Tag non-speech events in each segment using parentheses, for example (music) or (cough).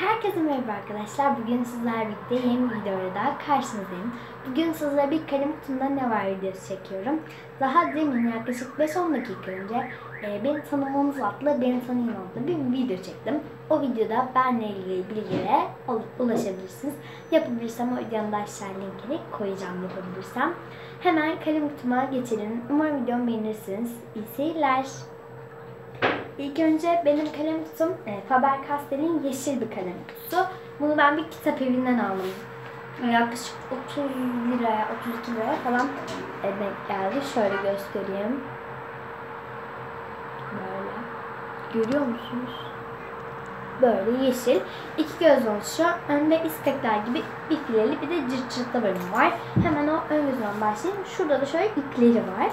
Herkese merhaba arkadaşlar. Bugün sizlerle birlikte yeni bir videoyla daha karşınızdayım. Bugün sizlere bir kalem kutumda ne var videosu çekiyorum. Daha demin yaklaşık 5-10 dakika önce e, beni tanımanız adlı beni tanıyın adlı bir video çektim. O videoda benle ilgili bilgilere ul- ulaşabilirsiniz. Yapabilirsem o videonun da aşağı linkini koyacağım yapabilirsem. Hemen kalem kutuma geçelim. Umarım videomu beğenirsiniz. İyi seyirler. İlk önce benim kalem kutum e, Faber-Castell'in yeşil bir kalem kutusu. Bunu ben bir kitap evinden aldım. Yaklaşık 30 liraya, 32 liraya falan e, denk geldi. Şöyle göstereyim. Böyle. Görüyor musunuz? Böyle yeşil. İki göz oluşuyor. Önde istekler gibi bir fileli bir de cırt cırtlı bölüm var. Hemen o ön gözünden başlayayım. Şurada da şöyle ipleri var.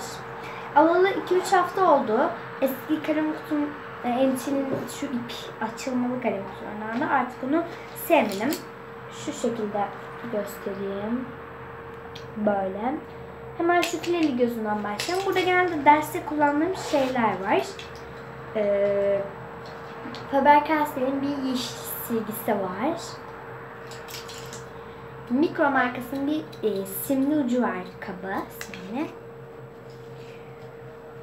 Alalı 2-3 hafta oldu. Eski kalem kutum e, Elçinin şu ip açılmalı kalem kutularından da artık bunu sevmedim. Şu şekilde göstereyim. Böyle. Hemen şu fileli gözünden başlayalım. Burada genelde derste kullandığım şeyler var. Ee, Faber-Castell'in bir yeşil silgisi var. Mikro markasının bir e, simli ucu var kabı. Simli.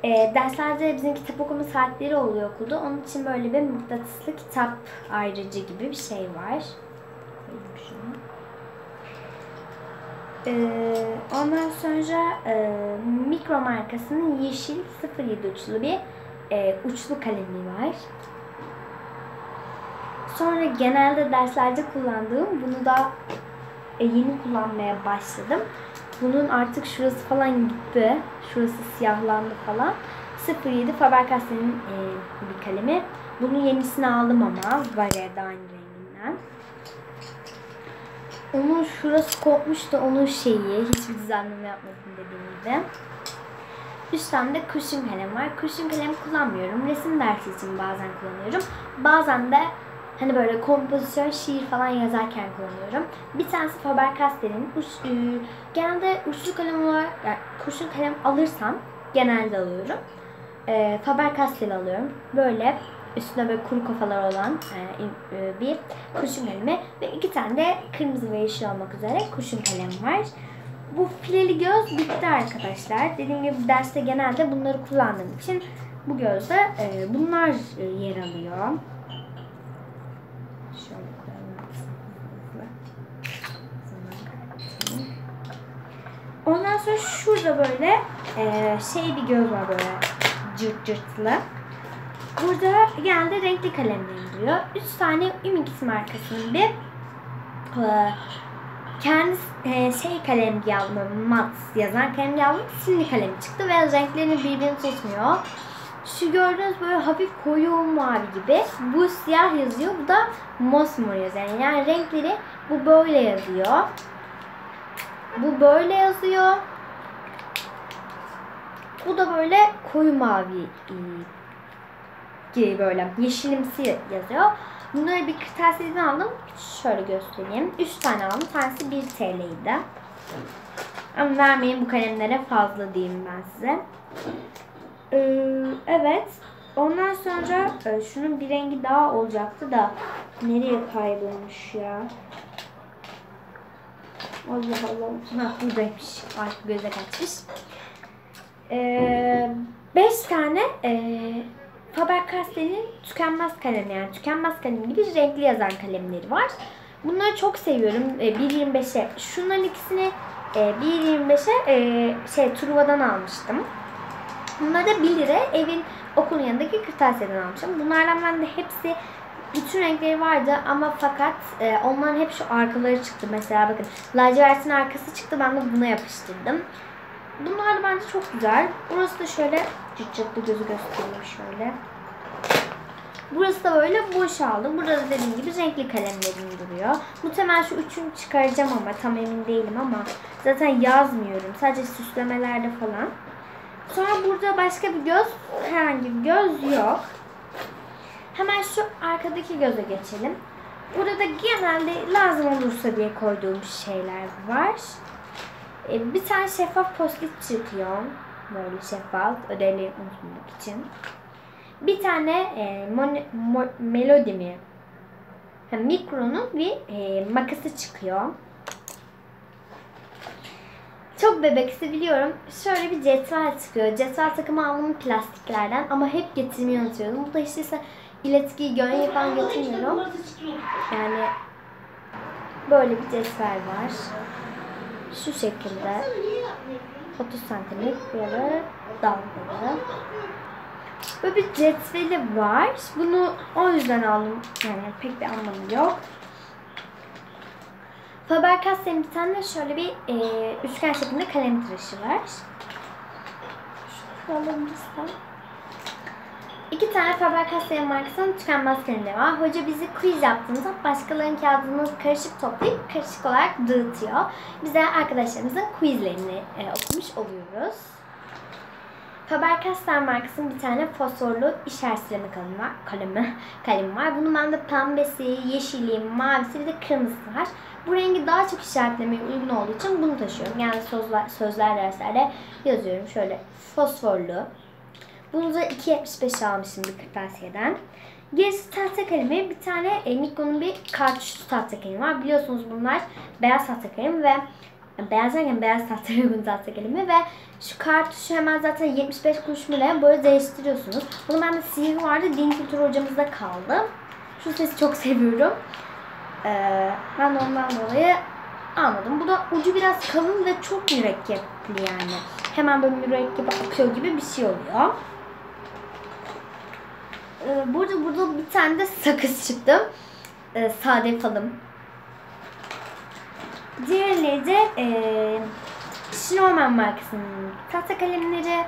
E, derslerde bizim kitap okuma saatleri oluyor okulda. Onun için böyle bir mıknatıslı kitap ayrıcı gibi bir şey var. Koyayım şunu. E, ondan sonra e, mikro markasının yeşil 07 uçlu bir e, uçlu kalemi var. Sonra genelde derslerde kullandığım bunu da e, yeni kullanmaya başladım. Bunun artık şurası falan gitti. Şurası siyahlandı falan. 07 Faber-Castell'in e, bir kalemi. Bunun yenisini aldım ama. Varya da aynı renginden. Onun şurası kopmuştu. Onun şeyi. Hiçbir düzenleme yapmadım dediğim gibi. Üstte de kurşun kalem var. Kurşun kalem kullanmıyorum. Resim dersi için bazen kullanıyorum. Bazen de Hani böyle kompozisyon, şiir falan yazarken kullanıyorum. Bir tanesi Faber-Castell'in e, genelde uçlu kalem olarak, yani kurşun kalem alırsam genelde alıyorum. E, Faber-Castell alıyorum. Böyle üstünde böyle kuru kafalar olan e, e, bir kurşun kalemi ve iki tane de kırmızı ve yeşil olmak üzere kurşun kalem var. Bu fileli göz bitti arkadaşlar. Dediğim gibi derste genelde bunları kullandığım için bu gözde e, bunlar e, yer alıyor. Şöyle koyalım hızlı. Ondan sonra şurada böyle e, şey bir göz var böyle cırt cırtlı. Burada genelde renkli kalemlerim duruyor. Üç tane Ümix markasının bir e, kendi e, şey kalem aldım, mat yazan kalem aldım. Simli kalem çıktı ve renklerini birbirini tutmuyor. Şu gördüğünüz böyle hafif koyu mavi gibi. Bu siyah yazıyor. Bu da mosmor yazıyor. Yani renkleri bu böyle yazıyor. Bu böyle yazıyor. Bu da böyle koyu mavi gibi böyle yeşilimsi yazıyor. Bunları bir kırtasiyeden aldım. Şöyle göstereyim. 3 tane aldım. Tanesi 1 TL'ydi. Ama vermeyin bu kalemlere fazla diyeyim ben size. Ee, evet. Ondan sonra e, şunun bir rengi daha olacaktı da nereye kaybolmuş ya? Allah Allah. Ha buradaymış. Artık göze kaçmış. Ee, beş tane e, Faber-Castell'in tükenmez kalemi yani tükenmez kalem gibi renkli yazan kalemleri var. Bunları çok seviyorum. E, 1.25'e şunların ikisini e, 1.25'e e, şey Truva'dan almıştım. Bunları da 1 lira evin okulun yanındaki kırtasiyeden almışım. Bunlardan ben de hepsi bütün renkleri vardı ama fakat e, onların hep şu arkaları çıktı. Mesela bakın lacivertin arkası çıktı ben de buna yapıştırdım. Bunlar da bence çok güzel. Burası da şöyle cırt cırtlı gözü göstereyim şöyle. Burası da böyle boşaldı. Burada da dediğim gibi renkli kalemlerim duruyor. Muhtemelen şu üçünü çıkaracağım ama tam emin değilim ama zaten yazmıyorum. Sadece süslemelerde falan. Sonra burada başka bir göz, herhangi bir göz yok. Hemen şu arkadaki göze geçelim. Burada da genelde lazım olursa diye koyduğum şeyler var. Ee, bir tane şeffaf postit çıkıyor. Böyle şeffaf, ödevleri unutmamak için. Bir tane e, mon, mo, melodi mi? ha, mikronun bir e, makası çıkıyor. Çok bebeksi biliyorum. Şöyle bir cetvel çıkıyor. Cetvel takımı aldım plastiklerden ama hep getirmeyi unutuyorum. Bu da işte iletkiyi gönye falan getirmiyorum. Yani böyle bir cetvel var. Şu şekilde 30 santimlik böyle dalgalı. Böyle bir cetveli var. Bunu o yüzden aldım. Yani pek bir anlamı yok. Faber-Castell'in bir tane şöyle bir e, üçgen şeklinde kalem tıraşı var. Şunu alabilirsem. İki tane Faber-Castell markasının tükenmez kalemi var. Hoca bizi quiz yaptığımızda başkalarının kağıdını karışık toplayıp karışık olarak dağıtıyor. Biz de arkadaşlarımızın quizlerini e, okumuş oluyoruz. Faber-Castell markasının bir tane fosforlu işaretleme kalemi var. Kalemi, kalemi var. Bunun bende pembesi, yeşili, mavisi bir de kırmızısı var. Bu rengi daha çok işaretlemeye uygun olduğu için bunu taşıyorum. Yani sözler, sözler derslerde yazıyorum. Şöyle fosforlu. Bunu da 2.75 almışım bir kırtasiyeden. Gerisi tahta kalemi. Bir tane e, Miko'nun bir kartuşlu tahta kalemi var. Biliyorsunuz bunlar beyaz tahta kalemi ve beyaz derken beyaz tahta (laughs) uygun tahta kalemi ve şu kartuşu hemen zaten 75 kuruş mu ne böyle değiştiriyorsunuz. Bunun bende sihir vardı. Din kültürü hocamızda kaldı. Şu sesi çok (laughs) seviyorum. Ee, ben de ondan dolayı almadım. Bu da ucu biraz kalın ve çok mürekkepli yani. Hemen böyle mürekkep akıyor gibi bir şey oluyor. Ee, burada burada bir tane de sakız çıktı. Ee, sade falım. Diğerleri de e, Schnorman markasının tahta kalemleri.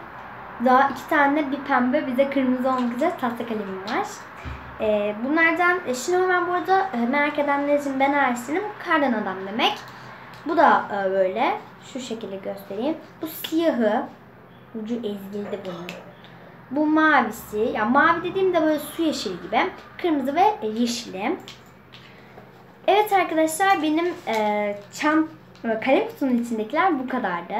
Daha iki tane bir pembe bir de kırmızı olmak üzere tahta kalemim var. E, bunlardan e, Schnorman bu arada e, merak edenler için ben araştırdım. Kardan adam demek. Bu da e, böyle. Şu şekilde göstereyim. Bu siyahı. Ucu ezgildi bunun. Bu mavisi. Ya yani mavi dediğimde böyle su yeşili gibi. Kırmızı ve yeşili. Evet arkadaşlar benim e, çam kalem kutunun içindekiler bu kadardı.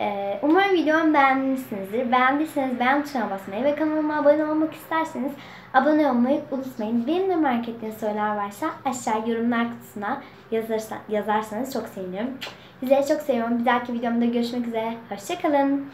E, umarım videomu beğenmişsinizdir. Beğendiyseniz beğen tuşuna basmayı ve kanalıma abone olmak isterseniz abone olmayı unutmayın. Benim de merak ettiğiniz sorular varsa aşağı yorumlar kutusuna yazarsan, yazarsanız çok sevinirim. Sizleri çok seviyorum. Bir dahaki videomda görüşmek üzere. Hoşçakalın.